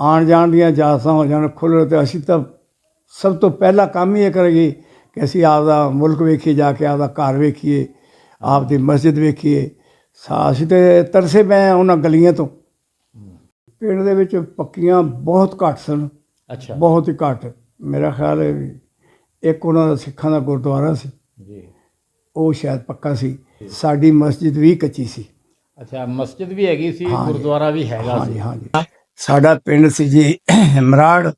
ਆਉਣ ਜਾਣ ਦੀਆਂ ਇਜਾਜ਼ਤਾਂ ਹੋ ਜਾਣ ਖੁੱਲ੍ਹ ਤੇ ਅਸੀਂ ਤਾਂ ਸਭ ਤੋਂ ਪਹਿਲਾ ਕੰਮ ਹੀ ਇਹ ਕਰਾਂਗੇ ਕਿ ਅਸੀਂ ਆਪਦਾ ਮੁਲਕ ਵੇਖੀਏ ਜਾ ਕੇ ਆਪਦਾ ਘਰ ਵੇਖੀਏ ਆਪਦੀ ਮਸਜਿਦ ਵੇਖੀਏ। ਅਸੀਂ ਤੇ ਤਰਸੇ ਪਏ ਉਹਨਾਂ ਗਲੀਆਂ ਤੋਂ। ਪਿੰਡ ਦੇ ਵਿੱਚ ਪੱਕੀਆਂ ਬਹੁਤ ਘੱਟ ਸਨ। ਅੱਛਾ। ਬਹੁਤ ਹੀ ਘੱਟ। ਮੇਰਾ ਖਿਆਲ ਹੈ ਵੀ ਇੱਕ ਉਹਨਾਂ ਦਾ ਸਿੱਖਾਂ ਦਾ ਗੁਰਦੁਆਰਾ ਸੀ। ਜੀ। ਉਹ ਸ਼ਾਇਦ ਪੱਕਾ ਸੀ। ਸਾਡੀ ਮਸਜਿਦ ਵੀ ਕੱਚੀ ਸੀ। ਅੱਛਾ ਮਸਜਿਦ ਵੀ ਹੈਗੀ ਸੀ ਹਾਂਜੀ। ਗੁਰਦੁਆਰਾ ਵੀ ਹੈਗਾ ਹਾਂਜੀ ਸੀ। ਹਾਂਜੀ ਸਾਡਾ ਪਿੰਡ ਸੀ ਜੀ ਮਰਾੜ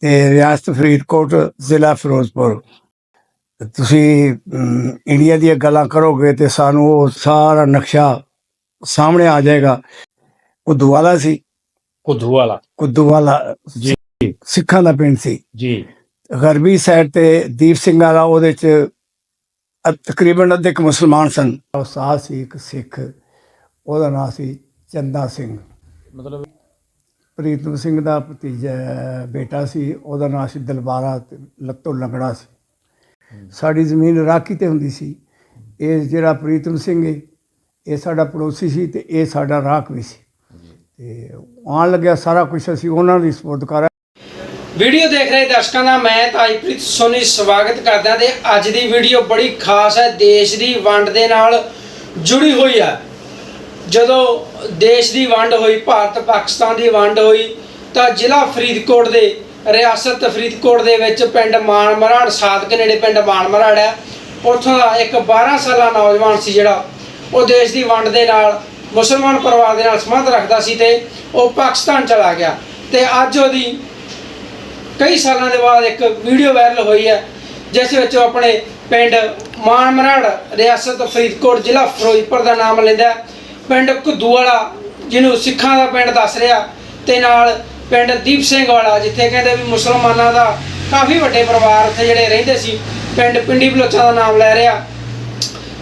ਤੇ ਰਿਆਸਤ ਫਰੀਦਕੋਟ ਜ਼ਿਲ੍ਹਾ ਫਿਰੋਜ਼ਪੁਰ। ਤੁਸੀਂ ਇੰਡੀਆ ਦੀਆਂ ਗੱਲਾਂ ਕਰੋਗੇ ਤੇ ਸਾਨੂੰ ਉਹ ਸਾਰਾ ਨਕਸ਼ਾ ਸਾਹਮਣੇ ਆ ਜਾਏਗਾ। ਕੁਦਵਾਲਾ ਸੀ। ਕੁੱਧੂ ਵਾਲਾ ਕੁਦਵਾਲਾ ਜੀ। ਸਿੱਖਾਂ ਦਾ ਪਿੰਡ ਸੀ। ਜੀ। ਗਰਬੀ ਸਾਈਡ ਤੇ ਦੀਪ ਸਿੰਘ ਵਾਲਾ ਉਹਦੇ ਚ ਤਕਰੀਬਨ ਅੱਧੇ ਕੁ ਮੁਸਲਮਾਨ ਸਨ। ਉਸਤਾਦ ਸੀ ਇੱਕ ਸਿੱਖ ਉਹਦਾ ਨਾਮ ਸੀ ਚੰਦਾ ਸਿੰਘ। ਮਤਲਬ ਪ੍ਰੀਤਮ ਸਿੰਘ ਦਾ ਭਤੀਜਾ ਬੇਟਾ ਸੀ ਉਹਦਾ ਨਾਮ ਸੀ ਦਲਬਾਰਾ ਤੇ ਲੱਤੋਂ ਲੰਗੜਾ ਸੀ। ਸਾਡੀ ਜ਼ਮੀਨ ਰਾਖੀ ਤੇ ਹੁੰਦੀ ਸੀ। ਇਹ ਜਿਹੜਾ ਪ੍ਰੀਤਮ ਸਿੰਘ ਹੈ ਇਹ ਸਾਡਾ ਪੜੋਸੀ ਸੀ ਤੇ ਇਹ ਸਾਡਾ ਰਾਖ ਵੀ ਸੀ। ਤੇ ਆਉਣ ਲੱਗਿਆ ਸਾਰਾ ਕੁਝ ਅਸੀਂ ਉਹਨਾਂ ਦੀ ਸਪੋਰਟ ਕਰ ਵੀਡੀਓ ਦੇਖ ਰਹੇ ਦਰਸ਼ਕਾਂ ਦਾ ਮੈਂ ਤਾਜਪ੍ਰੀਤ ਸੋਨੀ ਸਵਾਗਤ ਕਰਦਾ ਤੇ ਅੱਜ ਦੀ ਵੀਡੀਓ ਬੜੀ ਖਾਸ ਹੈ ਦੇਸ਼ ਦੀ ਵੰਡ ਦੇ ਨਾਲ ਜੁੜੀ ਹੋਈ ਹੈ। ਜਦੋਂ ਦੇਸ਼ ਦੀ ਵੰਡ ਹੋਈ, ਭਾਰਤ ਪਾਕਿਸਤਾਨ ਦੀ ਵੰਡ ਹੋਈ, ਤਾਂ ਜ਼ਿਲ੍ਹਾ ਫਰੀਦਕੋਟ ਦੇ, ਰਿਆਸਤ ਫਰੀਦਕੋਟ ਦੇ ਵਿੱਚ ਪਿੰਡ ਮਾਨ ਮਰਾੜ ਸਾਦਕ ਨੇੜੇ ਪਿੰਡ ਮਾਨ ਮਰਾੜ ਹੈ। ਉੱਥੋਂ ਦਾ ਇੱਕ 12 ਸਾਲਾ ਨੌਜਵਾਨ ਸੀ ਜਿਹੜਾ, ਉਹ ਦੇਸ਼ ਦੀ ਵੰਡ ਦੇ ਨਾਲ, ਮੁਸਲਮਾਨ ਪਰਿਵਾਰ ਦੇ ਨਾਲ ਸੰਬੰਧ ਰੱਖਦਾ ਸੀ ਤੇ ਉਹ ਪਾਕਿਸਤਾਨ ਚਲਾ ਗਿਆ। ਤੇ ਅੱਜ ਉਹਦੀ ਕਈ ਸਾਲਾਂ ਦੇ ਬਾਅਦ ਇੱਕ ਵੀਡੀਓ ਵਾਇਰਲ ਹੋਈ ਹੈ, ਜਿਸ ਵਿੱਚ ਉਹ ਆਪਣੇ ਪਿੰਡ ਮਾਨਮਰਾੜ, ਰਿਆਸਤ ਫਰੀਦਕੋਟ, ਜ਼ਿਲ੍ਹਾ ਫਿਰੋਜ਼ਪੁਰ ਦਾ ਨਾਮ ਲੈਂਦਾ ਪਿੰਡ ਘੁੱਦੂ ਵਾਲਾ ਜਿਹਨੂੰ ਸਿੱਖਾਂ ਦਾ ਪਿੰਡ ਦੱਸ ਰਿਹਾ, ਤੇ ਨਾਲ ਪਿੰਡ ਦੀਪ ਸਿੰਘ ਵਾਲਾ, ਜਿੱਥੇ ਕਹਿੰਦੇ ਵੀ ਮੁਸਲਮਾਨਾਂ ਦਾ ਕਾਫੀ ਵੱਡੇ ਪਰਿਵਾਰ ਉੱਥੇ ਜਿਹੜੇ ਰਹਿੰਦੇ ਸੀ, ਪਿੰਡ ਪਿੰਡੀ ਬਲੋਚਾਂ ਦਾ ਨਾਮ ਲੈ ਰਿਹਾ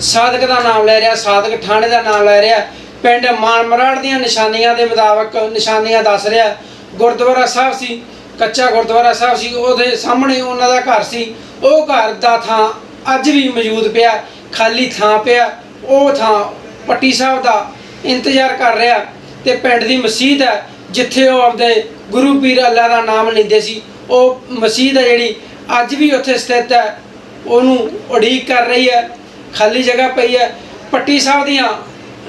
ਸਾਦਕ ਦਾ ਨਾਮ ਲੈ ਰਿਹਾ ਸਾਦਕ ਥਾਣੇ ਦਾ ਨਾਮ ਲੈ ਰਿਹਾ, ਪਿੰਡ ਮਾਨਮਰਾੜ ਦੀਆਂ ਨਿਸ਼ਾਨੀਆਂ ਦੇ ਮੁਤਾਬਕ ਨਿਸ਼ਾਨੀਆਂ ਦੱਸ ਰਿਹਾ, ਗੁਰਦੁਆਰਾ ਸਾਹਿਬ ਸੀ, ਕੱਚਾ ਗੁਰਦੁਆਰਾ ਸਾਹਿਬ ਸੀ, ਉਹਦੇ ਸਾਹਮਣੇ ਉਹਨਾਂ ਦਾ ਘਰ ਸੀ, ਉਹ ਘਰ ਦਾ ਥਾਂ ਅੱਜ ਵੀ ਮੌਜੂਦ ਪਿਆ, ਖਾਲੀ ਥਾਂ ਪਿਆ, ਉਹ ਥਾਂ ਪੱਟੀ ਸਾਹਿਬ ਦਾ ਇੰਤਜ਼ਾਰ ਕਰ ਰਿਹਾ ਤੇ ਪਿੰਡ ਦੀ ਮਸਜਿਦ ਹੈ, ਜਿੱਥੇ ਉਹ ਆਪਦੇ ਗੁਰੂ ਪੀਰ ਅੱਲਾ ਦਾ ਨਾਮ ਲੈਂਦੇ ਸੀ। ਉਹ ਮਸਜਿਦ ਹੈ ਜਿਹੜੀ ਅੱਜ ਵੀ ਉੱਥੇ ਸਥਿਤ ਹੈ। ਉਹਨੂੰ ਉਡੀਕ ਕਰ ਰਹੀ ਹੈ, ਖਾਲੀ ਜਗ੍ਹਾ ਪਈ ਹੈ। ਪੱਟੀ ਸਾਹਿਬ ਦੀਆਂ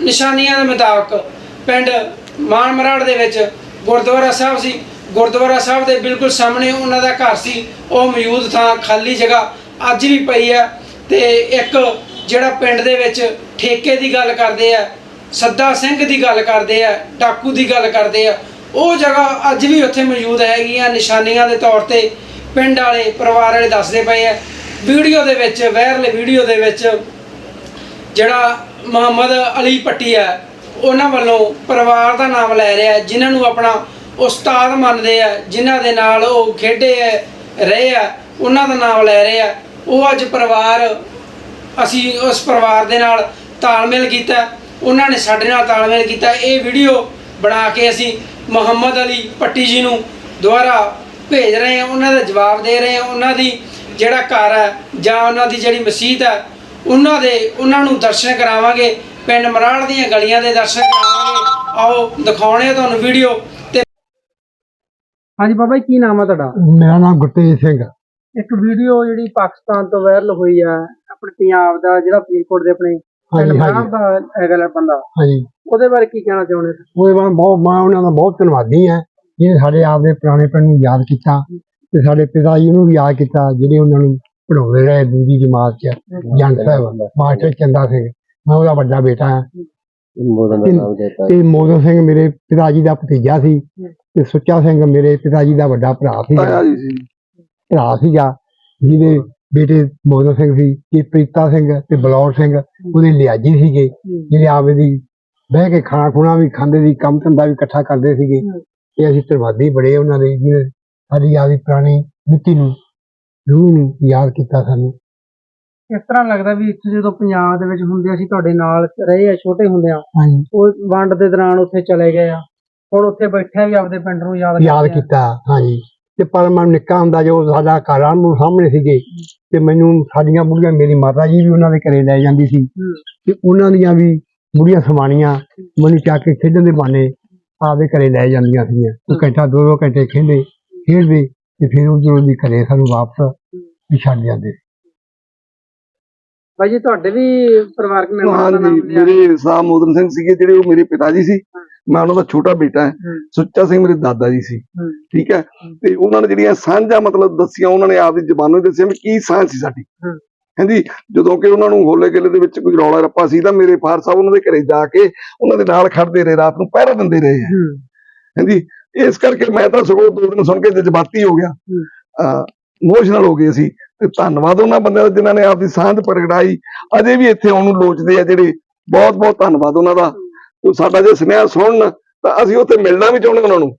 ਨਿਸ਼ਾਨੀਆਂ ਦੇ ਮੁਤਾਬਕ ਪਿੰਡ ਮਾਨਮਰਾੜ ਦੇ ਵਿੱਚ ਗੁਰਦੁਆਰਾ ਸਾਹਿਬ ਸੀ। ਗੁਰਦੁਆਰਾ ਸਾਹਿਬ ਦੇ ਬਿਲਕੁਲ ਸਾਹਮਣੇ ਉਹਨਾਂ ਦਾ ਘਰ ਸੀ। ਉਹ ਮੌਜੂਦ ਥਾਂ ਖਾਲੀ ਜਗ੍ਹਾ ਅੱਜ ਵੀ ਪਈ ਹੈ ਤੇ ਇੱਕ ਜਿਹੜਾ ਪਿੰਡ ਦੇ ਵਿੱਚ ਠੇਕੇ ਦੀ ਗੱਲ ਕਰਦੇ ਆ ਸੱਦਾ ਸਿੰਘ ਦੀ ਗੱਲ ਕਰਦੇ ਆ, ਡਾਕੂ ਦੀ ਗੱਲ ਕਰਦੇ ਆ। ਉਹ ਜਗ੍ਹਾ ਅੱਜ ਵੀ ਉੱਥੇ ਮੌਜੂਦ ਹੈਗੀਆਂ ਨਿਸ਼ਾਨੀਆਂ ਦੇ ਤੌਰ ਤੇ ਪਿੰਡ ਵਾਲੇ, ਪਰਿਵਾਰ ਵਾਲੇ ਦੱਸਦੇ ਪਏ ਆ। ਵੀਡੀਓ ਦੇ ਵਿੱਚ ਵਾਇਰਲ ਵੀਡੀਓ ਦੇ ਵਿੱਚ ਜਿਹੜਾ ਮੁਹੰਮਦ ਅਲੀ ਪੱਟੀ ਹੈ ਉਹਨਾਂ ਵੱਲੋਂ ਪਰਿਵਾਰ ਦਾ ਨਾਮ ਲੈ ਰਿਹਾ, ਜਿਨ੍ਹਾਂ ਨੂੰ ਆਪਣਾ ਉਸਤਾਦ ਮੰਨਦੇ ਆ, ਜਿਨ੍ਹਾਂ ਦੇ ਨਾਲ ਉਹ ਖੇਡੇ ਰਹੇ ਆ, ਉਹਨਾਂ ਦਾ ਨਾਮ ਲੈ ਰਹੇ ਆ। ਉਹ ਅੱਜ ਪਰਿਵਾਰ, ਅਸੀਂ ਉਸ ਪਰਿਵਾਰ ਦੇ ਨਾਲ ਤਾਲਮੇਲ ਕੀਤਾ। ਉਹਨਾਂ ਨੇ ਸਾਡੇ ਨਾਲ ਤਾਲਮੇਲ ਕੀਤਾ। ਇਹ ਵੀਡੀਓ ਬਣਾ ਕੇ ਅਸੀਂ ਮੁਹੰਮਦ ਅਲੀ ਪੱਟੀ ਜੀ ਨੂੰ ਦੁਬਾਰਾ ਭੇਜ ਰਹੇ ਹਾਂ। ਉਹਨਾਂ ਦਾ ਜਵਾਬ ਦੇ ਰਹੇ ਹਾਂ। ਉਹਨਾਂ ਦੀ ਜਿਹੜਾ ਘਰ ਹੈ ਜਾਂ ਉਹਨਾਂ ਦੀ ਜਿਹੜੀ ਮਸਜਿਦ ਹੈ ਉਹਨਾਂ ਦੇ ਉਹਨਾਂ ਨੂੰ ਦਰਸ਼ਨ ਕਰਾਵਾਂਗੇ। ਪਿੰਡ ਮਰਾੜ ਦੀਆਂ ਗਲੀਆਂ ਦੇ ਦਰਸ਼ਨ ਕਰਾਵਾਂਗੇ। ਆਓ ਦਿਖਾਉਣੇ ਆ ਤੁਹਾਨੂੰ ਵੀਡੀਓ ਤੇ ਹਾਂਜੀ ਬਾਬਾ ਜੀ ਕੀ ਨਾਮ ਹੈ ਤੁਹਾਡਾ? ਮੇਰਾ ਨਾਮ ਗੁਰਤੇਜ ਸਿੰਘ। ਇੱਕ ਵੀਡੀਓ ਜਿਹੜੀ ਪਾਕਿਸਤਾਨ ਤੋਂ ਵਾਇਰਲ ਹੋਈ ਆ ਆਪਣੇ ਪੰਜਾਬ ਦਾ ਜਿਹੜਾ ਫਰੀਦਕੋਟ ਦੇ ਆਪਣੇ ਹਾਂਜੀ ਪਿੰਡ ਹਾਂਜੀ। ਦਾ ਹੈਗਾ ਲੈ ਬੰਦਾ। ਹਾਂਜੀ। ਉਹਦੇ ਬਾਰੇ ਕੀ ਕਹਿਣਾ ਚਾਹੁੰਦੇ ਤੁਸੀਂ? ਉਹਦੇ ਬਾਅਦ ਬਹੁਤ ਮੈਂ ਉਹਨਾਂ ਦਾ ਬਹੁਤ ਧੰਨਵਾਦੀ ਹਾਂ ਜਿਹਨੇ ਸਾਡੇ ਆਪ ਦੇ ਪੁਰਾਣੇ ਪਿੰਡ ਨੂੰ ਯਾਦ ਕੀਤਾ ਤੇ ਸਾਡੇ ਪਿਤਾ ਜੀ ਨੂੰ ਵੀ ਯਾਦ ਕੀਤਾ ਜਿਹੜੇ ਉਹਨਾਂ ਨੂੰ ਪੜਾਉਂਦੇ ਰਹੇ ਦੂਜੀ ਜਮਾਤ ਚ ਜੰਗ ਸਾਹਿਬ ਮਾਸਟਰ ਚੰਦਾ ਸਿੰਘ। ਮੈਂ ਉਹਦਾ ਵੱਡਾ ਬੇਟਾ ਹਾਂ। ਤੇ- ਤੇ ਮੋਦਨ ਸਿੰਘ ਮੇਰੇ ਪਿਤਾ ਜੀ ਦਾ ਭਤੀਜਾ ਸੀ ਤੇ ਸੁੱਚਾ ਸਿੰਘ ਮੇਰੇ ਪਿਤਾ ਜੀ ਦਾ ਵੱਡਾ ਭਰਾ ਸੀ। ਭਰਾ ਸੀਗਾ ਜਿਹਦੇ ਬੇਟੇ ਮੋਦਨ ਸਿੰਘ ਸੀ ਤੇ ਪ੍ਰੀਤਾ ਸਿੰਘ ਤੇ ਬਲੌਰ ਸਿੰਘ ਉਹਦੇ ਲਿਆਜੀ ਸੀਗੇ ਜਿਹੜੇ ਆਪੇ ਦੀ ਬਹਿ ਕੇ ਖਾਣਾ ਖੁਣਾ ਵੀ ਖਾਂਦੇ ਸੀ ਕੰਮ ਧੰਦਾ ਵੀ ਇਕੱਠਾ ਕਰਦੇ ਸੀਗੇ। ਤੇ ਅਸੀਂ ਧੰਨਵਾਦੀ ਬੜੇ ਉਹਨਾਂ ਦੇ ਜਿਹਨੇ ਸਾਡੀ ਆਪਦੀ ਪੁਰਾਣੀ ਮਿੱਟੀ ਨੂੰ ਰੂਹ ਨੂੰ ਯਾਦ ਕੀਤਾ ਸਾਨੂੰ। ਇਸ ਤਰ੍ਹਾਂ ਲੱਗਦਾ ਵੀ ਇੱਥੇ ਜਦੋਂ ਪੰਜਾਬ ਦੇ ਵਿੱਚ ਹੁੰਦੇ ਅਸੀਂ ਤੁਹਾਡੇ ਨਾਲ ਰਹੇ ਆ ਛੋਟੇ ਹੁੰਦਿਆਂ ਹਾਂਜੀ। ਉਹ ਵੰਡ ਦੇ ਦੌਰਾਨ ਉੱਥੇ ਚਲੇ ਗਏ ਆ। ਹੁਣ ਉੱਥੇ ਬੈਠੇ ਵੀ ਆਪਦੇ ਪਿੰਡ ਨੂੰ ਯਾਦ ਯਾਦ ਆ। ਕੀਤਾ ਹਾਂਜੀ। ਤੇ ਪਰ ਮੈਂ ਨਿੱਕਾ ਹੁੰਦਾ ਜੋ ਸਾਡਾ ਘਰ ਆ ਨੂੰ ਸਾਹਮਣੇ ਸੀਗੇ ਤੇ ਮੈਨੂੰ ਸਾਡੀਆਂ ਬੁੜੀਆਂ ਮੇਰੀ ਮਾਤਾ ਜੀ ਵੀ ਉਹਨਾਂ ਦੇ ਘਰੇ ਲੈ ਜਾਂਦੀ ਸੀ। ਤੇ ਉਹਨਾਂ ਦੀਆਂ ਵੀ ਬੁੜੀਆਂ ਸਮਾਣੀਆਂ ਮੈਨੂੰ ਚੱਕ ਕੇ ਖੇਡਣ ਦੇ ਬਹਾਨੇ ਆਪਦੇ ਘਰੇ ਲੈ ਜਾਂਦੀਆਂ ਸੀਗੀਆਂ। ਉਹ ਘੰਟਾ ਦੋ ਦੋ ਘੰਟੇ ਖੇਡੇ ਖੇਡਦੇ ਤੇ ਫਿਰ ਉਧਰੋਂ ਦੀ ਘਰੇ ਸਾਨੂੰ ਵਾਪਸ ਛੱਡ ਜਾਂਦੇ। ਜੀ ਤੁਹਾਡੇ ਵੀ ਪਰਿਵਾਰਕ ਮੈਂਬਰਾਂ ਦਾ ਨਾਮ ਹਾਂਜੀ ਲਿਆ। ਮੇਰੇ ਸਾਹ ਮੋਦਨ ਸਿੰਘ ਸੀਗੇ ਜਿਹੜੇ ਉਹ ਮੇਰੇ ਪਿਤਾ ਜੀ ਸੀ। ਮੈਂ ਉਹਨਾਂ ਦਾ ਛੋਟਾ ਬੇਟਾ ਹੈ। ਸੁੱਚਾ ਸਿੰਘ ਮੇਰੇ ਦਾਦਾ ਜੀ ਸੀ। ਠੀਕ ਹੈ? ਤੇ ਉਹਨਾਂ ਨੇ ਜਿਹੜੀਆਂ ਸਾਂਝਾਂ ਮਤਲਬ ਦੱਸੀਆਂ ਉਹਨਾਂ ਨੇ ਆਪਦੀ ਜ਼ਬਾਨੋਂ ਹੀ ਦੱਸਿਆ ਵੀ ਕੀ ਸਾਂਝ ਸੀ ਸਾਡੀ। ਹਾਂਜੀ? ਜਦੋਂ ਕਿ ਉਹਨਾਂ ਨੂੰ ਹੋਲੇ ਗੇਲੇ ਦੇ ਵਿੱਚ ਕੋਈ ਰੌਲਾ ਰੱਪਾ ਸੀ ਤਾਂ ਮੇਰੇ ਫਾਦਰ ਸਾਹਿਬ ਉਹਨਾਂ ਦੇ ਘਰੇ ਜਾ ਕੇ ਉਹਨਾਂ ਦੇ ਨਾਲ ਖੜਦੇ ਰਹੇ ਰਾਤ ਨੂੰ ਪਹਿਰਾ ਦਿੰਦੇ ਰਹੇ ਹਾਂਜੀ? ਇਸ ਕਰਕੇ ਮੈਂ ਤਾਂ ਸਗੋਂ ਦੋ ਦਿਨ ਸੁਣ ਕੇ ਜਜ਼ਬਾਤੀ ਹੋ ਗਿਆ। ਇਮੋਸ਼ਨਲ ਹੋ ਗਏ ਸੀ ਤੇ ਧੰਨਵਾਦ ਉਹਨਾਂ ਬੰਦਿਆਂ ਦਾ ਜਿਨ੍ਹਾਂ ਨੇ ਆਪਦੀ ਸਾਂਝ ਪ੍ਰਗਟਾਈ। ਅਜੇ ਵੀ ਇੱਥੇ ਆਉਣ ਨੂੰ ਲੋਚਦੇ ਆ ਜਿਹੜੇ ਬਹੁਤ ਬਹੁਤ ਧੰਨਵਾਦ ਉਹਨਾਂ ਦਾ। ਸਾਡਾ ਜੇ ਸੁਨੇਹਾ ਸੁਣਨ ਤਾਂ ਅਸੀਂ ਉੱਥੇ ਮਿਲਣਾ ਵੀ ਚਾਹੁੰਦੇ ਉਹਨਾਂ ਨੂੰ।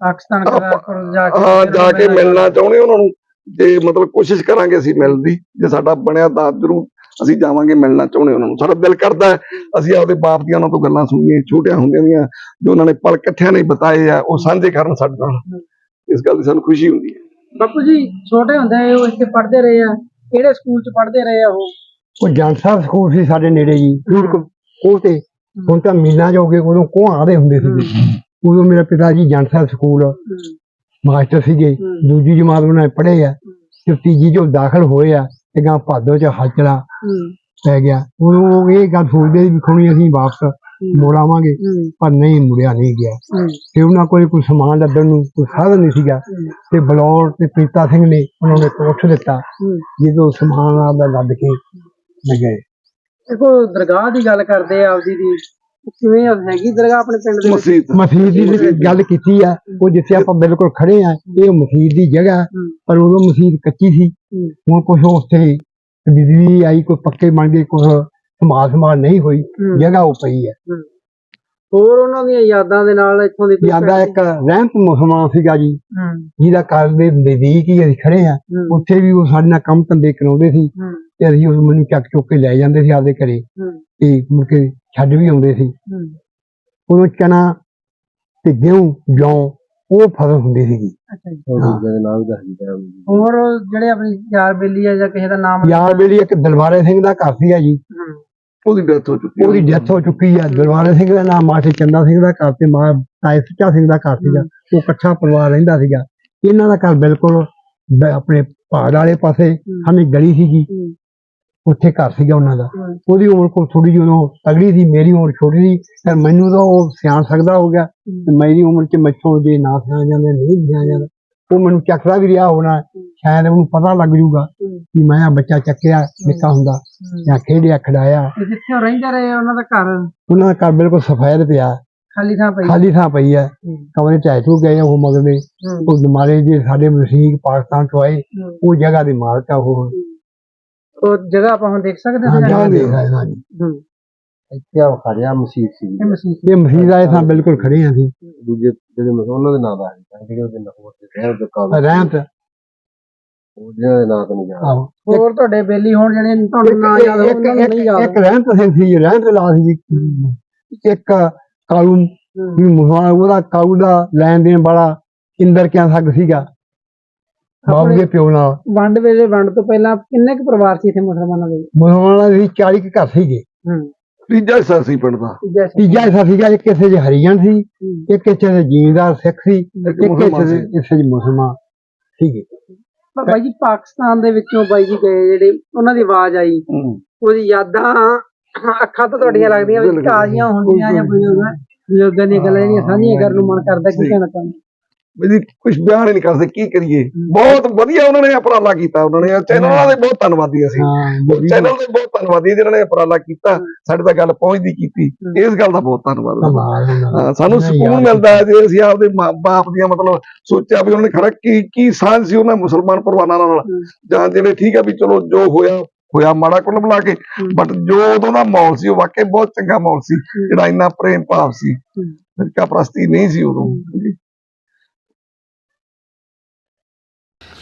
ਪਾਕਿਸਤਾਨ ਕਰਤਾਰਪੁਰ ਜਾ ਕੇ ਹਾਂ ਜਾ ਕੇ ਮਿਲਣਾ ਚਾਹੁੰਦੇ ਉਹਨਾਂ ਨੂੰ। ਜੇ ਮਤਲਬ ਕੋਸ਼ਿਸ਼ ਕਰਾਂਗੇ ਅਸੀਂ ਮਿਲਣ ਦੀ ਜੇ ਸਾਡਾ ਬਣਿਆ ਤਾਂ ਜ਼ਰੂਰ ਅਸੀਂ ਜਾਵਾਂਗੇ ਮਿਲਣਾ ਚਾਹੁੰਦੇ ਉਹਨਾਂ ਨੂੰ। ਸਾਡਾ ਦਿਲ ਕਰਦਾ ਹੈ ਅਸੀਂ ਆਪਦੇ ਬਾਪ ਦੀਆਂ ਉਹਨਾਂ ਤੋਂ ਗੱਲਾਂ ਸੁਣੀਏ ਛੋਟਿਆਂ ਹੁੰਦਿਆਂ ਦੀਆਂ ਜੋ ਉਹਨਾਂ ਨੇ ਪਲ ਇਕੱਠਿਆਂ ਨੇ ਬਿਤਾਏ ਆ ਉਹ ਸਾਂਝੇ ਕਰਨ ਸਾਡੇ ਨਾਲ। ਇਸ ਗੱਲ ਦੀ ਸਾਨੂੰ ਖੁਸ਼ੀ ਹੁੰਦੀ ਹੈ। ਬਾਪੂ ਜੀ ਛੋਟੇ ਹੁੰਦੇ ਉਹ ਇੱਥੇ ਪੜ੍ਹਦੇ ਰਹੇ ਆ। ਕਿਹੜੇ ਸਕੂਲ ਚ ਪੜ੍ਹਦੇ ਰਹੇ ਆ ਉਹ? ਉਹ ਜੰਡ ਸਾਹਿਬ ਸਕੂਲ ਸੀ ਸਾਡੇ ਨੇੜੇ ਜੀ। ਉਹ ਤੇ। ਹੁਣ ਤਾਂ ਮੀਨਾ ਜੋਗੇ ਉਦੋਂ ਕੋਹ ਆਦੇ ਹੁੰਦੇ ਸੀਗੇ। ਉਦੋਂ ਮੇਰਾ ਪਿਤਾ ਜੀ ਜੰਡ ਸਾਹਿਬ ਸਕੂਲ ਮਾਸਟਰ ਸੀਗੇ। ਦੂਜੀ ਜਮਾਤ ਉਹਨਾਂ ਨੇ ਪੜ੍ਹੇ ਆ। ਤੇ ਤੀਜੀ ਚੋਂ ਦਾਖਲ ਹੋਏ ਆ ਤੇ ਗਾਂ ਭਾਦੋ ਚ ਹਲਚਲਾ ਪੈ ਗਿਆ। ਉਦੋਂ ਉਹ ਇਹ ਗੱਲ ਸੋਚਦੇ ਸੀ ਵੀ ਖੁਣੀ ਅਸੀਂ ਵਾਪਸ ਮੋੜਾਵਾਂਗੇ ਪਰ ਨਹੀਂ ਮੁੜਿਆ ਨਹੀਂ ਗਿਆ। ਤੇ ਉਹਨਾਂ ਕੋਲ ਕੋਈ ਸਮਾਨ ਲੱਦਣ ਨੂੰ ਕੋਈ ਸਾਧਨ ਨਹੀਂ ਸੀਗਾ। ਤੇ ਬਲੌਰ ਤੇ ਪ੍ਰੀਤਾ ਸਿੰਘ ਨੇ ਉਹਨਾਂ ਨੇ ਪੁੱਛ ਦਿੱਤਾ। ਜਦੋਂ ਸਮਾਨ ਆਪਦਾ ਲੱਦ ਕੇ ਲੈ ਗਏ। ਦੇਖੋ ਦਰਗਾਹ ਦੀ ਗੱਲ ਕਰਦੇ ਆ ਆਪਦੀ ਦੀ। ਕਿਵੇਂ? ਹੈਗੀ ਦਰਗਾਹ ਆਪਣੇ ਪਿੰਡ ਦੇ ਵਿੱਚ? ਮਸੀਤ ਮਸਜਿਦ ਦੀ ਗੱਲ ਕੀਤੀ ਆ। ਉਹ ਜਿੱਥੇ ਆਪਾਂ ਬਿਲਕੁਲ ਖੜੇ ਆ ਇਹ ਮਸਜਿਦ ਦੀ ਜਗ੍ਹਾ। ਪਰ ਉਦੋਂ ਮਸਜਿਦ ਕੱਚੀ ਸੀ। ਹੁਣ ਕੁਝ ਉੱਥੇ ਬਿਜਲੀ ਆਈ ਕੋਈ ਪੱਕੇ ਬਣ ਗਏ ਕੁਝ ਸਮਾਜ ਨਹੀਂ ਹੋਈ। ਹੂੰ। ਜਗ੍ਹਾ ਉਹ ਪਈ ਹੈ। ਹੋਰ ਉਹਨਾਂ ਦੀਆਂ ਯਾਦਾਂ ਦੇ ਨਾਲ ਇੱਥੋਂ ਦੀ ਕੋਈ ਇੱਕ ਰਹਿਮਤ ਮੁਸਲਮਾਨ ਸੀਗਾ ਜੀ। ਹੂੰ, ਜਿਹਦਾ ਘਰ ਦੇ ਨਜ਼ਦੀਕ ਹੀ ਅਸੀਂ ਖੜੇ ਆ। ਹੂੰ, ਉੱਥੇ ਵੀ ਉਹ ਸਾਡੇ ਨਾਲ ਕੰਮ ਧੰਦੇ ਕਰਾਉਂਦੇ ਸੀ। ਹੂੰ, ਤੇ ਅਸੀਂ ਉਸ ਮੈਨੂੰ ਚੱਕ ਚੁੱਕ ਕੇ ਲੈ ਜਾਂਦੇ ਸੀ ਆਪਦੇ ਘਰੇ। ਤੇ ਮੁੜ ਕੇ ਛੱਡ ਵੀ ਆਉਂਦੇ ਸੀ। ਹੂੰ। ਉਦੋਂ ਚਨਾ ਤੇ ਗੇਹੂੰ ਜੌਂ ਉਹ ਫਸਲ ਹੁੰਦੀ ਸੀਗੀ। ਅੱਛਾ ਜੀ। ਹਾਂ। ਹੋਰ ਜਿਹੜੇ ਆਪਣੀ ਯਾਰ ਬੇਲੀ ਆ ਜਾਂ ਕਿਸੇ ਦਾ ਨਾਮ ਯਾਰ ਬੇਲੀ ਇੱਕ ਦਲਵਾਰੇ ਸਿੰਘ ਦਾ ਘਰ ਸੀਗਾ ਜੀ। ਹੂੰ, ਉਹਦੀ ਡੈਥ ਹੋ ਚੁੱਕੀ ਹੈ। ਉਹਦੀ ਡੈਥ ਹੋ ਚੁੱਕੀ ਆ। ਦਲਵਾਰੇ ਸਿੰਘ ਦਾ ਨਾਮ ਮਾਥੇ ਚੰਦਾ ਸਿੰਘ ਦਾ ਘਰ ਤੇ ਮਾਂ ਤਾਏ ਸੁੱਚਾ ਸਿੰਘ ਦਾ ਘਰ ਸੀਗਾ। ਉਹ ਇਕੱਠਾ ਪਰਿਵਾਰ ਰਹਿੰਦਾ ਸੀਗਾ। ਇਹਨਾਂ ਦਾ ਘਰ ਬਿਲਕੁਲ ਆਪਣੇ ਪਹਾੜ ਵਾਲੇ ਪਾਸੇ ਸਾਹਮਣੇ ਗਲੀ ਸੀਗੀ। ਉੱਥੇ ਘਰ ਸੀਗਾ ਉਹਨਾਂ ਦਾ। ਉਹਦੀ ਉਮਰ ਕੋਲ ਥੋੜੀ ਜਿਹੀ ਉਦੋਂ ਤਗੜੀ ਸੀ ਮੇਰੀ ਉਮਰ ਛੋਟੀ ਸੀ। ਪਰ ਮੈਨੂੰ ਤਾਂ ਉਹ ਸਿਆਣ ਸਕਦਾ ਹੋ ਗਿਆ। ਤੇ ਮੇਰੀ ਉਮਰ 'ਚ ਮੈਥੋਂ ਜੇ ਨਾ ਸਿਆਣ ਜਾਂਦੇ ਨਹੀਂ ਸਿਆਣ ਜਾਂਦਾ। ਉਹ ਮੈਨੂੰ ਚੱਕਦਾ ਵੀ ਰਿਹਾ ਹੋਣਾ। ਸ਼ਾਇਦ ਉਹਨੂੰ ਪਤਾ ਲੱਗ ਜੂਗਾ ਕਿ ਮੈਂ ਆ ਬੱਚਾ ਚੱਕਿਆ ਨਿੱਕਾ ਹੁੰਦਾ। ਜਾਂ ਖੇਡਿਆ ਖੜਾਇਆ ਜਿੱਥੇ ਉਹ ਰਹਿੰਦੇ ਰਹੇ ਉਹਨਾਂ ਦਾ ਘਰ? ਉਹਨਾਂ ਦਾ ਘਰ ਬਿਲਕੁਲ ਸਫੈਦ ਪਿਆ। ਖਾਲੀ ਥਾਂ ਪਈ? ਖਾਲੀ ਥਾਂ ਪਈ ਹੈ। ਕਮਰੇ ਆਇਤੂ ਗਏ ਉਹ ਮਗਰਲੇ ਹੂੰ, ਉਹ ਮਾਰੇ ਜੇ ਸਾਡੇ ਮਸੀਹ ਪਾਕਿਸਤਾਨ ਤੋਂ ਆਏ। ਉਹ ਜਗ੍ਹਾ ਦੀ ਮਾਲਕ ਆ ਉਹ। ਉਹ ਜਗ੍ਹਾ ਆਪਾਂ ਹੁਣ ਦੇਖ ਸਕਦੇ ਹਾਂ ਹਾਂ ਜਗ੍ਹਾ। ਦੇਖ ਰਹੇ ਹਾਂ। ਜੀ ਹੂੰ, ਕਿਆ ਖੜਿਆ ਮਸੀਤ ਸੀ ਇਹ ਮਸੀਹ ਇਹ ਮਸੀਹ ਆਏ ਥਾਂ ਬਿਲਕੁਲ ਖੜੇ ਆ ਸੀ ਦੂਜੇ ਜਿਹੜੇ ਉਹਨਾਂ ਦੇ ਨਾਂ ਦਾ ਹੈ ਜਿਹੜੇ ਉਹਦੇ ਨਾਂ ਹੋਰ ਤੇ ਰਹਿਣ ਦੇ ਕਾਬਲ ਰਹਿਮਤ ਉਹ ਜਿਹਨਾਂ ਦੇ ਨਾਂ ਤਾਂ ਨਹੀਂ ਜਾਣਦਾ ਹੋਰ ਤੁਹਾਡੇ ਬੇਲੀ ਹੋਣ ਜਿਹੜੇ ਤੁਹਾਨੂੰ ਨਾ ਯਾਦ ਹੋਣ ਉਹਨਾਂ ਨੂੰ ਨਹੀਂ ਯਾਦ ਇੱਕ ਰਹਿਮਤ ਸਿੰਘ ਸੀ ਰਹਿਮਤ ਲਾਲ ਸੀ ਇੱਕ ਕਾਲੂ ਵੀ ਮੁਸਲਮਾਨ ਉਹਦਾ ਕਾਲੂ ਦਾ ਲੈਣ ਦੇਣ ਵਾਲਾ ਇੰਦਰ ਕਿਆ ਸੱਗ ਸੀਗਾ। ਬਾਬੂ ਦੇ ਪਿਓ ਨਾਲ। ਵੰਡ ਵੇਲੇ ਵੰਡ ਤੋਂ ਪਹਿਲਾਂ ਕਿੰਨੇ ਕੁ ਪਰਿਵਾਰ ਸੀ ਇੱਥੇ ਮੁਸਲਮਾਨਾਂ ਦੇ? ਮੁਸਲਮਾਨਾਂ ਦੇ 40 ਕੁ ਘਰ ਸੀਗੇ। ਹੂੰ। ਤੀਜਾ ਹਿੱਸਾ ਸੀ ਪਿੰਡ ਦਾ। ਤੀਜਾ ਹਿੱਸਾ। ਸੀਗਾ ਇੱਕ ਕਿਸੇ ਚ ਹਰੀਜਨ ਸੀ ਇੱਕ ਕਿਸੇ ਚ ਜ਼ਿਮੀਂਦਾਰ ਸਿੱਖ ਸੀ ਇੱਕ ਕਿਸੇ। ਚ ਕਿਸੇ ਚ ਮੁਸਲਮਾਨ ਸੀਗੇ। ਪਰ ਬਾਈ ਜੀ ਪਾਕਿਸਤਾਨ ਦੇ ਵਿੱਚੋਂ ਬਾਈ ਜੀ ਗਏ ਜਿਹੜੇ ਉਹਨਾਂ ਦੀ ਆਵਾਜ਼ ਆਈ। ਉਹਦੀ ਯਾਦਾਂ ਅੱਖਾਂ ਤਾਂ ਤੁਹਾਡੀਆਂ ਲੱਗਦੀਆਂ ਵੀ। ਤਾਜ਼ੀਆਂ ਹੁੰਦੀਆਂ ਜਾਂ ਬਜ਼ੁਰਗਾਂ ਬਜ਼ੁਰਗਾਂ ਦੀਆਂ ਗੱਲਾਂ ਜਿਹੜੀਆਂ ਸਾਂਝੀਆਂ ਕਰਨ ਨੂੰ ਮਨ ਕਰਦਾ ਕੀ ਕਹਿਣਾ ਚਾਹੁੰਦੇ ਵੀ ਕੁਝ ਬਿਆਨ ਨਹੀਂ ਕਰ ਸਕਦੇ ਕੀ ਕਰੀਏ? ਬਹੁਤ ਵਧੀਆ ਉਹਨਾਂ ਨੇ ਉਪਰਾਲਾ ਕੀਤਾ ਉਹਨਾਂ ਨੇ ਚੈਨਲਾਂ ਦੇ ਬਹੁਤ ਧੰਨਵਾਦੀ ਅਸੀਂ। ਚੈਨਲ ਦੇ ਬਹੁਤ ਧੰਨਵਾਦੀ ਜਿਹਨਾਂ ਨੇ ਉਪਰਾਲਾ ਕੀਤਾ ਸਾਡੇ ਤੱਕ ਗੱਲ ਪਹੁੰਚਦੀ ਕੀਤੀ। ਇਸ ਗੱਲ ਦਾ ਬਹੁਤ ਧੰਨਵਾਦ। ਸਾਨੂੰ ਸਕੂਨ ਮਿਲਦਾ ਹੈ ਜੇ ਅਸੀਂ ਆਪਦੇ ਮਾਂ-ਬਾਪ ਦੀਆਂ ਮਤਲਬ ਸੋਚਿਆ ਵੀ ਉਹਨਾਂ ਨੇ ਖੜਾ ਕੀ ਕੀ ਸਾਂਝ ਸੀ ਉਹਨਾਂ ਮੁਸਲਮਾਨ ਪਰਿਵਾਰਾਂ ਨਾਲ। ਜਾਂ ਜਿਹੜੇ ਠੀਕ ਹੈ ਵੀ ਚਲੋ ਜੋ ਹੋਇਆ ਹੋਇਆ ਮਾੜਾ ਕੁੱਲ ਬੁਲਾ ਕੇ ਬਟ ਜੋ ਉਦੋਂ ਦਾ ਮਾਹੌਲ ਸੀ ਉਹ ਵਾਕਈ ਬਹੁਤ ਚੰਗਾ ਮਾਹੌਲ ਸੀ ਜਿਹੜਾ ਇੰਨਾ ਪ੍ਰੇਮ ਭਾਵ ਸੀ। ਫਿਰਕਾ ਪ੍ਰਸਤੀ ਨਹੀਂ ਸੀ ਉਦੋਂ।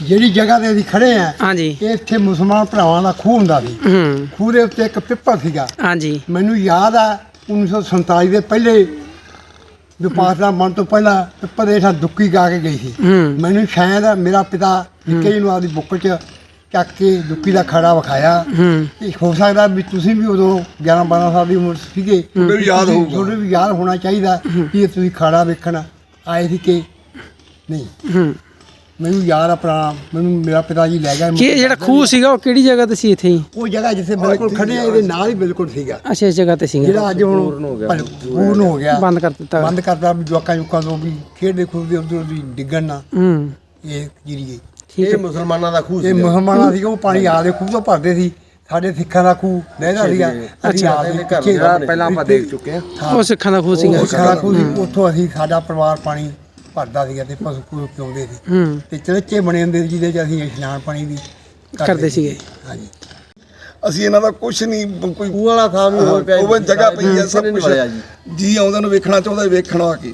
ਜਿਹੜੀ ਜਗ੍ਹਾ ਤੇ ਅਸੀਂ ਖੜੇ ਆ ਹਾਂਜੀ। ਇਹ ਇੱਥੇ ਮੁਸਲਮਾਨ ਭਰਾਵਾਂ ਦਾ ਖੂਹ ਹੁੰਦਾ ਸੀ। ਹੂੰ। ਖੂਹ ਦੇ ਉੱਤੇ ਇੱਕ ਪਿੱਪਲ ਸੀਗਾ। ਹਾਂਜੀ। ਮੈਨੂੰ ਯਾਦ ਆ 1947 ਦੇ ਪਹਿਲੇ ਜੋ ਪਾਕਿਸਤਾਨ ਬਣ ਤੋਂ ਪਹਿਲਾਂ ਪਿੱਪਲ ਦੇ ਹੇਠਾਂ ਦੁੱਕੀ ਗਾ ਕੇ ਗਈ ਸੀ। ਹੂੰ। ਮੈਨੂੰ ਸ਼ਾਇਦ ਮੇਰਾ ਪਿਤਾ ਨਿੱਕੇ ਜਿਹੇ ਨੂੰ ਆਪਦੀ ਬੁੱਕ 'ਚ ਚੱਕ ਕੇ ਦੁੱਕੀ ਦਾ ਖੜਾ ਵਿਖਾਇਆ। ਹੂੰ। ਤੇ ਹੋ ਸਕਦਾ ਵੀ ਤੁਸੀਂ ਵੀ ਉਦੋਂ 11 12 ਸਾਲ ਦੀ ਉਮਰ 'ਚ ਸੀਗੇ। ਤੁਹਾਨੂੰ ਵੀ ਯਾਦ ਹੋਊਗਾ। ਤੁਹਾਨੂੰ ਵੀ ਯਾਦ ਹੋਣਾ ਚਾਹੀਦਾ ਕਿ ਇਹ ਤੁਸੀਂ ਖੜਾ ਵੇਖਣ ਆਏ ਸੀ ਕਿ ਨਹੀਂ। ਹੂੰ। ਮੈਨੂੰ ਯਾਦ ਆ ਪੁਰਾਣਾ ਮੈਨੂੰ ਮੇਰਾ ਪਿਤਾ ਜੀ ਲੈ ਗਿਆ ਕਿ ਇਹ ਜਿਹੜਾ ਖੂਹ ਸੀਗਾ ਉਹ ਕਿਹੜੀ ਜਗ੍ਹਾ ਤੇ ਸੀ ਇੱਥੇ ਹੀ? ਉਹ ਜਗ੍ਹਾ ਜਿੱਥੇ ਬਿਲਕੁਲ ਖੜੇ ਆ ਇਹਦੇ ਨਾਲ ਹੀ ਬਿਲਕੁਲ ਸੀਗਾ। ਅੱਛਾ ਇਸ ਜਗ੍ਹਾ ਤੇ ਸੀਗਾ। ਜਿਹੜਾ ਅੱਜ ਹੁਣ ਪੂਰਨ ਹੋ ਗਿਆ। ਬੰਦ ਕਰ ਦਿੱਤਾ। ਬੰਦ ਕਰਤਾ ਵੀ ਜਵਾਕਾਂ ਜੁਕਾਂ ਤੋਂ ਵੀ ਖੇਡਦੇ ਖੂਡਦੇ ਉਧਰ ਵੀ ਡਿੱਗਣ ਨਾ। ਹੂੰ। ਇਹ ਜੀਰੀਏ ਠੀਕ ਹੈ। ਮੁਸਲਮਾਨਾਂ ਦਾ ਖੂਹ ਇਹ ਮੁਸਲਮਾਨਾਂ ਸੀਗਾ ਉਹ ਪਾਣੀ ਆਦੇ ਖੂਹ ਤੋਂ ਭਰਦੇ ਸੀ। ਸਾਡੇ ਸਿੱਖਾਂ ਦਾ ਖੂਹ ਲਹਿਦਾ ਸੀਗਾ। ਅਸੀਂ ਆਪਦੇ ਪਹਿਲਾਂ ਆਪਾਂ ਦੇਖ ਚੁੱਕੇ ਹਾਂ। ਉਹ ਸਿੱਖਾਂ ਦਾ ਖੂਹ ਸੀਗਾ। ਸਿੱਖਾਂ ਦਾ ਖੂਹ ਸੀ। ਉੱਥੋਂ ਅਸੀਂ ਸਾਡਾ ਪਰਿਵਾਰ ਪਾਣੀ ਭਰਦਾ ਸੀਗਾ ਤੇ ਪਸ਼ੂ ਪਸ਼ੂ ਪਿਉਂਦੇ ਸੀ। ਹੂੰ। ਤੇ ਚਰਚੇ ਬਣੇ ਹੁੰਦੇ ਸੀ ਜਿਹਦੇ ਚ ਅਸੀਂ ਇਸ਼ਨਾਨ ਪਾਣੀ ਵੀ ਕਰਦੇ ਸੀਗੇ। ਹਾਂਜੀ। ਅਸੀਂ ਇਹਨਾਂ ਦਾ ਕੁਝ ਨਹੀਂ ਕੋਈ ਖੂਹ ਵਾਲਾ ਥਾਂ ਵੀ ਹੋਇਆ ਪਿਆ ਉਹ ਜਗ੍ਹਾ ਪਈ ਹੈ ਸਭ ਕੁਝ ਜੀ। ਆਉਂਦੇ ਨੂੰ ਵੇਖਣਾ ਚਾਹੁੰਦਾ ਵੇਖਣ ਆ ਕੇ।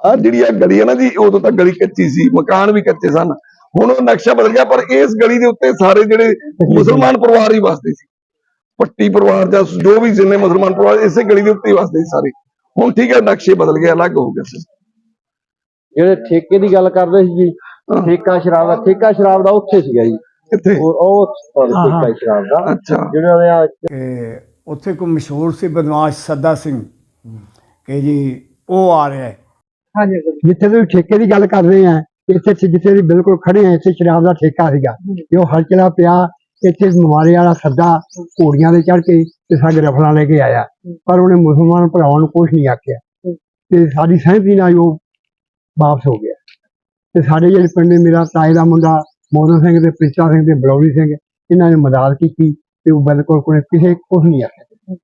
ਆ ਜਿਹੜੀ ਆ ਗਲੀ ਹੈ ਨਾ ਜੀ ਉਦੋਂ ਤਾਂ ਗਲੀ ਕੱਚੀ ਸੀ ਮਕਾਨ ਵੀ ਕੱਚੇ ਸਨ। ਹੁਣ ਉਹ ਨਕਸ਼ਾ ਬਦਲ ਗਿਆ ਪਰ ਇਸ ਗਲੀ ਦੇ ਉੱਤੇ ਸਾਰੇ ਜਿਹੜੇ ਮੁਸਲਮਾਨ ਪਰਿਵਾਰ ਹੀ ਵਸਦੇ ਸੀ। ਪੱਟੀ ਪਰਿਵਾਰ ਜਾਂ ਜੋ ਵੀ ਜਿੰਨੇ ਮੁਸਲਮਾਨ ਪਰਿਵਾਰ ਇਸੇ ਗਲੀ ਦੇ ਉੱਤੇ ਵਸਦੇ ਸਾਰੇ। ਹੁਣ ਠੀਕ ਹੈ ਨਕਸ਼ੇ ਬਦਲ ਗਏ ਅਲੱਗ ਹੋ ਗਏ ਜਿਹੜੇ ਠੇਕੇ ਦੀ ਗੱਲ ਕਰਦੇ ਸੀ ਜੀ ਠੇਕਾ ਸ਼ਰਾਬ ਦਾ ਠੇਕਾ ਸ਼ਰਾਬ ਦਾ ਉੱਥੇ ਸੀਗਾ ਜੀ। ਕਿੱਥੇ ਉਹ ਉਹ ਠੇਕਾ ਸ਼ਰਾਬ ਦਾ। ਅੱਛਾ। ਜਿਹੜਾ ਉਹਦੇ ਆ ਕਿ ਉੱਥੇ ਕੋਈ ਮਸ਼ਹੂਰ ਸੀ ਬਦਮਾਸ਼ ਸੱਦਾ ਸਿੰਘ ਕਿ ਜੀ ਉਹ ਆ ਰਿਹਾ ਹੈ। ਜਿੱਥੇ ਤੁਸੀਂ ਠੇਕੇ ਦੀ ਗੱਲ ਕਰ ਰਹੇ ਆ ਇੱਥੇ ਜਿੱਥੇ ਅਸੀਂ ਬਿਲਕੁਲ ਖੜੇ ਆ ਇੱਥੇ ਸ਼ਰਾਬ ਦਾ ਠੇਕਾ ਸੀਗਾ। ਤੇ ਉਹ ਹਲਚਲਾ ਪਿਆ ਇੱਥੇ ਮਾਰੇ ਵਾਲਾ ਸੱਦਾ ਘੋੜੀਆਂ ਦੇ ਚੜ ਕੇ ਤੇ ਸਾਡੇ ਰਫਲਾਂ ਲੈ ਕੇ ਆਇਆ। ਪਰ ਉਹਨੇ ਮੁਸਲਮਾਨ ਭਰਾਵਾਂ ਨੂੰ ਕੁਝ ਨਹੀਂ ਆਖਿਆ। ਤੇ ਸਾਡੀ ਸਹਿਮਤੀ ਨਾਲ ਹੀ ਉਹ ਵਾਪਸ ਹੋ ਗਿਆ। ਤੇ ਸਾਡੇ ਜਿਹੜੇ ਪਿੰਡ ਮੇਰਾ ਤਾਏ ਦਾ ਮੁੰਡਾ ਮੋਹਨ ਸਿੰਘ ਤੇ ਪ੍ਰੀਤਾ ਸਿੰਘ ਤੇ ਬਲੌਰੀ ਸਿੰਘ, ਇਹਨਾਂ ਨੇ ਮਦਦ ਕੀਤੀ ਤੇ ਉਹ ਬਿਲਕੁਲ ਕੋਈ ਕਿਸੇ ਕੁਝ ਨਹੀਂ ਆਖਿਆ।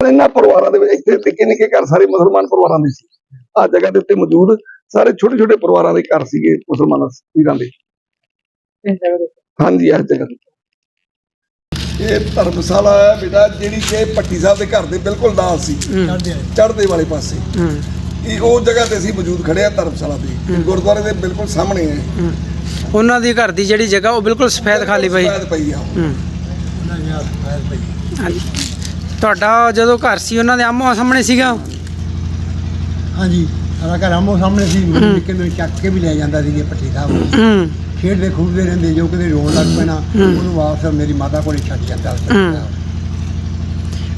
ਇਹਨਾਂ ਪਰਿਵਾਰਾਂ ਦੇ ਵਿੱਚ ਇੱਥੇ ਨਿੱਕੇ ਨਿੱਕੇ ਘਰ ਸਾਰੇ ਮੁਸਲਮਾਨ ਪਰਿਵਾਰਾਂ ਦੇ ਸੀ। ਆ ਜਗ੍ਹਾ ਦੇ ਉੱਤੇ ਮੌਜੂਦ ਸਾਰੇ ਛੋਟੇ ਛੋਟੇ ਪਰਿਵਾਰਾਂ ਦੇ ਘਰ ਸੀਗੇ ਮੁਸਲਮਾਨਾਂ ਵੀਰਾਂ ਦੇ। ਹਾਂਜੀ ਇਸ ਜਗ੍ਹਾ ਤੇ ਇਹ ਧਰਮਸ਼ਾਲਾ ਹੈ ਬੇਟਾ ਜਿਹੜੀ ਕਿ ਪੱਟੀ ਸਾਹਿਬ ਦੇ ਘਰ ਦੇ ਬਿਲਕੁਲ ਨਾਲ ਸੀ। ਚੜ੍ਹਦੇ ਵਾਲੇ ਪਾਸੇ। ਇਹ ਉਹ ਜਗ੍ਹਾ ਤੇ ਅਸੀਂ ਮੌਜੂਦ ਖੜੇ ਆ ਧਰਮਸ਼ਾਲਾ ਦੇ। ਗੁਰਦੁਆਰੇ ਦੇ ਬਿਲਕੁਲ ਸਾਹਮਣੇ ਹੈ। ਉਹਨਾਂ ਦੀ ਘਰ ਦੀ ਜਿਹੜੀ ਜਗ੍ਹਾ ਉਹ ਬਿਲਕੁਲ ਸਫੈਦ ਖਾਲੀ ਪਈ। ਸਫੈਦ ਪਈ ਆ। ਹੂੰ। ਹਾਂਜੀ। ਤੁਹਾਡਾ ਜਦੋਂ ਘਰ ਸੀ ਉਹਨਾਂ ਦੇ ਆਮੋ ਸਾਹਮਣੇ ਸੀਗਾ? ਹਾਂਜੀ। ਸਾਡਾ ਘਰ ਆਮੋ ਸਾਹਮਣੇ ਸੀ। ਮੈਨੂੰ ਨਿੱਕੇ ਨੂੰ ਚੱਕ ਕੇ ਵੀ ਲੈ ਜਾਂਦਾ ਸੀ ਪੱਠੀ ਸਾਹਿਬ। ਹੂੰ। ਖੇਡਦੇ ਖੂਡਦੇ ਰਹਿੰਦੇ ਜੋ ਕਿਤੇ ਰੋਣ ਲੱਗ ਪੈਣਾ ਉਹਨੂੰ ਵਾਪਸ ਮੇਰੀ ਮਾਤਾ ਕੋਲੇ ਛੱਡ ਜਾਂਦਾ ਸੀ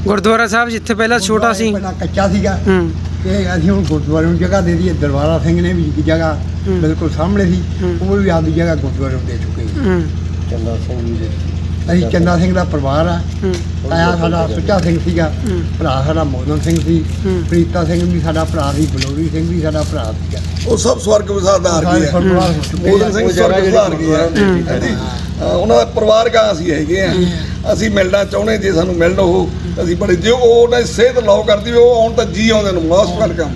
ਗੁਰਦੁਆਰਾ ਸਾਹਿਬ ਜਿੱਥੇ ਪਹਿਲਾਂ ਛੋਟਾ ਸੀ। ਪਹਿਲਾਂ ਕੱਚਾ ਸੀਗਾ। ਹੂੰ। ਤੇ ਅਸੀਂ ਹੁਣ ਗੁਰਦੁਆਰੇ ਨੂੰ ਜਗ੍ਹਾ ਦੇ ਦਈਏ ਦਰਬਾਰਾ ਸਿੰਘ ਨੇ ਵੀ ਇੱਕ ਜਗ੍ਹਾ ਬਿਲਕੁਲ ਸਾਹਮਣੇ ਸੀ। ਉਹ ਵੀ ਆਪਦੀ ਜਗ੍ਹਾ ਗੁਰਦੁਆਰੇ ਨੂੰ ਦੇ ਚੁੱਕੇ। ਹੂੰ। ਚੰਦਾ ਸਿੰਘ ਜੀ ਦੇ ਅਸੀਂ ਚੰਦਾ ਸਿੰਘ ਦਾ ਪਰਿਵਾਰ ਆ। ਤਾਇਆ ਸਾਡਾ ਸੁੱਚਾ ਸਿੰਘ ਸੀਗਾ। ਭਰਾ ਸਾਡਾ ਮੋਦਨ ਸਿੰਘ ਸੀ। ਪ੍ਰੀਤਾ ਸਿੰਘ ਵੀ ਸਾਡਾ ਭਰਾ ਸੀ ਬਲੋਰੀ ਸਿੰਘ ਵੀ ਸਾਡਾ ਭਰਾ ਸੀਗਾ। ਉਹ ਸਭ ਸਵਰਗ ਵਿਸਾਰਦਾਰ ਸਾਰੇ ਗਏ ਆ। ਸਿੰਘ ਸਵਰਗ ਵਿਸਾਰ ਗਏ ਉਹਨਾਂ ਦਾ ਪਰਿਵਾਰ ਕਾ ਅਸੀਂ ਹੈਗੇ ਆ। ਅਸੀਂ ਮਿਲਣਾ ਚਾਹੁੰਦੇ ਜੇ ਸਾਨੂੰ ਮਿਲਣ ਉਹ ਅਸੀਂ ਬੜੇ ਜੇ ਉਹ ਉਹਨਾਂ ਦੀ ਸਿਹਤ ਲਾਓ ਕਰਦੀ ਉਹ ਆਉਣ ਤਾਂ ਜੀ ਆਉਂਦੇ ਨੂੰ ਮੋਸਟ ਵੈਲਕਮ